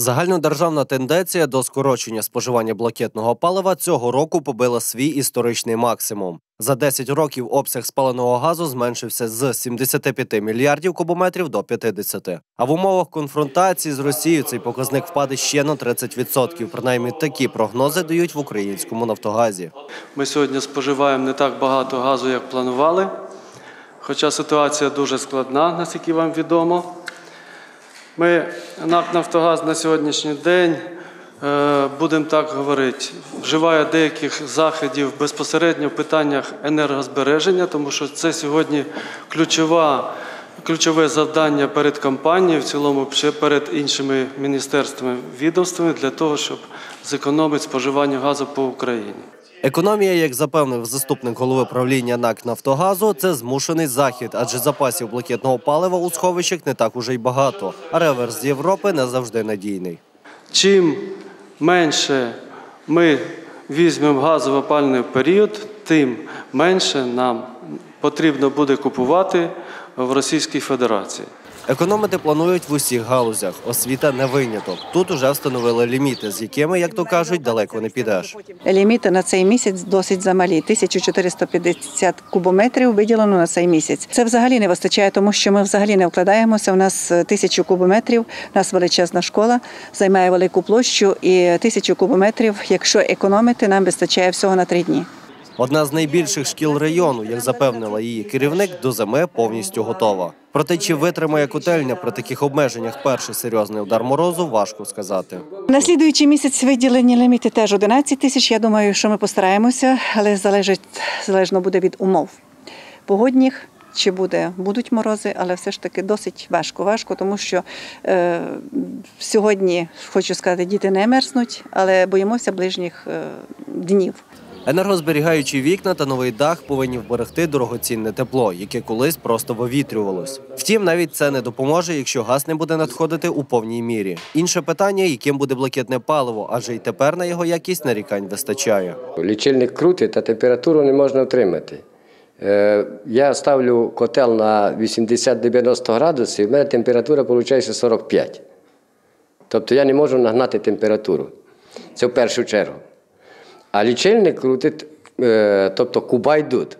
Загальнодержавна тенденція до скорочення споживання блакитного палива цього року побила свій історичний максимум. За 10 років обсяг спаленого газу зменшився з 75 мільярдів кубометрів до 50. А в умовах конфронтації з Росією цей показник впаде ще на 30%. Принаймні такі прогнози дають в українському Нафтогазі. Ми сьогодні споживаємо не так багато газу, як планували, хоча ситуація дуже складна, наскільки вам відомо. Ми, НАК Нафтогаз на сьогоднішній день, е, будемо так говорити, вживає деяких заходів безпосередньо в питаннях енергозбереження, тому що це сьогодні ключова, ключове завдання перед компанією, в цілому ще перед іншими міністерствами, відомствами для того, щоб зекономити споживання газу по Україні. Економія, як запевнив заступник голови правління НАК Нафтогазу, це змушений захід, адже запасів блакитного палива у сховищах не так уже й багато. А реверс з Європи не завжди надійний. Чим менше ми візьмемо газово-опальний період, тим менше нам потрібно буде купувати в Російській Федерації. Економити планують в усіх галузях. Освіта не виняток. Тут уже встановили ліміти, з якими, як то кажуть, далеко не підеш. Ліміти на цей місяць досить замалі. 1450 кубометрів виділено на цей місяць. Це взагалі не вистачає, тому що ми взагалі не вкладаємося. У нас тисячу кубометрів. У нас величезна школа займає велику площу, і тисячу кубометрів, якщо економити, нам вистачає всього на три дні. Одна з найбільших шкіл району, як запевнила її керівник, до зими повністю готова. Проте чи витримає котельня при таких обмеженнях перший серйозний удар морозу, важко сказати. На слідуючий місяць виділені ліміти теж 11 тисяч. Я думаю, що ми постараємося, але залежить залежно буде від умов погодних. Чи буде будуть морози, але все ж таки досить важко. Важко, тому що е, сьогодні хочу сказати, діти не мерзнуть, але боїмося ближніх е, днів. Енергозберігаючі вікна та новий дах повинні вберегти дорогоцінне тепло, яке колись просто вивітрювалось. Втім, навіть це не допоможе, якщо газ не буде надходити у повній мірі. Інше питання, яким буде блакитне паливо, адже й тепер на його якість нарікань вистачає. Лічильник крутить, а температуру не можна отримати. Е, Я ставлю котел на 80-90 градусів, і в мене температура виходить 45. Тобто я не можу нагнати температуру. Це в першу чергу. А лічильник крутить, е, тобто куба йдуть.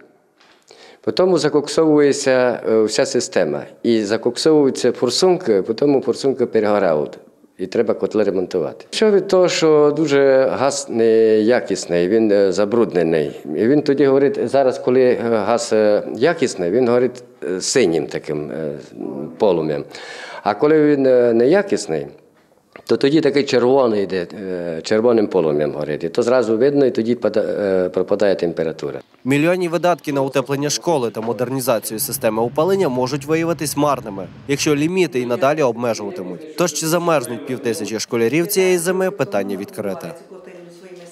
Потім закоксовується е, вся система. І закоксовуються форсунки, потім форсунки перегорають. І треба котли ремонтувати. Що від того, що дуже газ неякісний, він е, забруднений. І він тоді говорить, зараз, коли газ якісний, він говорить синім таким полум'ям. А коли він неякісний, то тоді такий червоний йде, е, червоним полум'ям горить. І то зразу видно, і тоді е, пропадає температура. Мільйонні видатки на утеплення школи та модернізацію системи опалення можуть виявитись марними, якщо ліміти і надалі обмежуватимуть. Тож чи замерзнуть півтисячі школярів цієї зими? Питання відкрите.